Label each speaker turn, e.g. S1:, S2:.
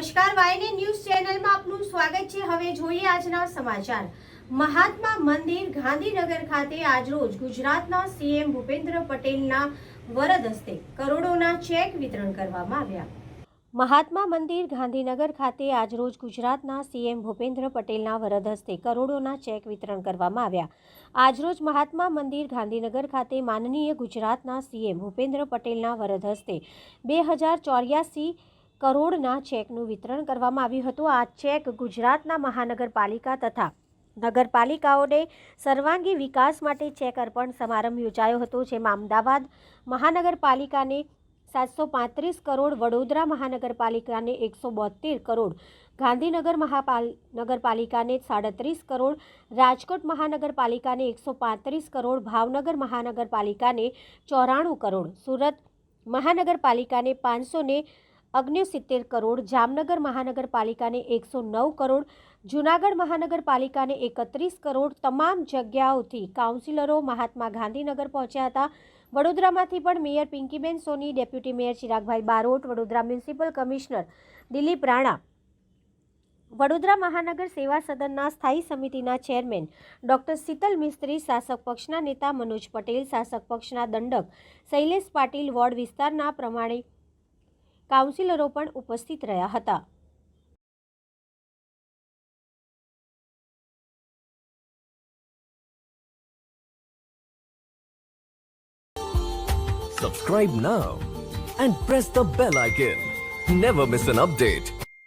S1: નમસ્કાર, વાયને ન્યૂઝ ચેનલમાં આપનું સ્વાગત છે. હવે જોઈએ આજના સમાચાર. મહાત્મા મંદિર ગાંધીનગર ખાતે આજરોજ ગુજરાતના સીએમ ભૂપેન્દ્ર પટેલના વરદ હસ્તે કરોડોના ચેક વિતરણ કરવામાં આવ્યા. મહાત્મા મંદિર ગાંધીનગર ખાતે આજરોજ ગુજરાતના સીએમ ભૂપેન્દ્ર પટેલના વરદ હસ્તે કરોડોના ચેક વિતરણ કરવામાં આવ્યા. આજરોજ મહાત્મા મંદિર ગાંધીનગર ખાતે માનનીય ગુજરાતના સીએમ ભૂપેન્દ્ર પટેલના વરદ હસ્તે બે હજાર ચોર્યાસી કરોડના ચેકનું વિતરણ કરવામાં આવ્યું હતું. આ ચેક ગુજરાતના મહાનગરપાલિકા તથા નગરપાલિકાઓને સર્વાંગી વિકાસ માટે ચેક અર્પણ સમારંભ યોજાયો હતો, જેમાં અમદાવાદ મહાનગરપાલિકાને સાતસો પાંત્રીસ કરોડ, વડોદરા મહાનગરપાલિકાને એકસો બોતેર કરોડ, ગાંધીનગર મહાપાલ, નગરપાલિકાને સાડત્રીસ કરોડ, રાજકોટ મહાનગરપાલિકાને એકસો પાંત્રીસ કરોડ, ભાવનગર મહાનગરપાલિકાને ચોરાણું કરોડ, સુરત મહાનગરપાલિકાને પાંચસો અગ્નિસિત્તેર કરોડ, જામનગર મહાનગરપાલિકાને એકસો નવ કરોડ, જૂનાગઢ મહાનગરપાલિકાને એકત્રીસ કરોડ તમામ જગ્યાઓથી કાઉન્સિલરો મહાત્મા ગાંધીનગર પહોંચ્યા હતા. વડોદરામાંથી પણ mayor Pinkiben Soni, deputy mayor Chiragbhai Barot, Vadodara municipal commissioner Dilip Rana, Vadodara મહાનગર સેવા સદનના સ્થાયી સમિતિના ચેરમેન ડોક્ટર શીતલ મિસ્ત્રી, શાસક પક્ષના નેતા મનોજ પટેલ, શાસક પક્ષના દંડક શૈલેષ પાટીલ વોર્ડ વિસ્તારના પ્રમાણે કાઉન્સિલરો પણ ઉપસ્થિત રહ્યા હતા
S2: Subscribe now and press the bell icon. Never miss an update.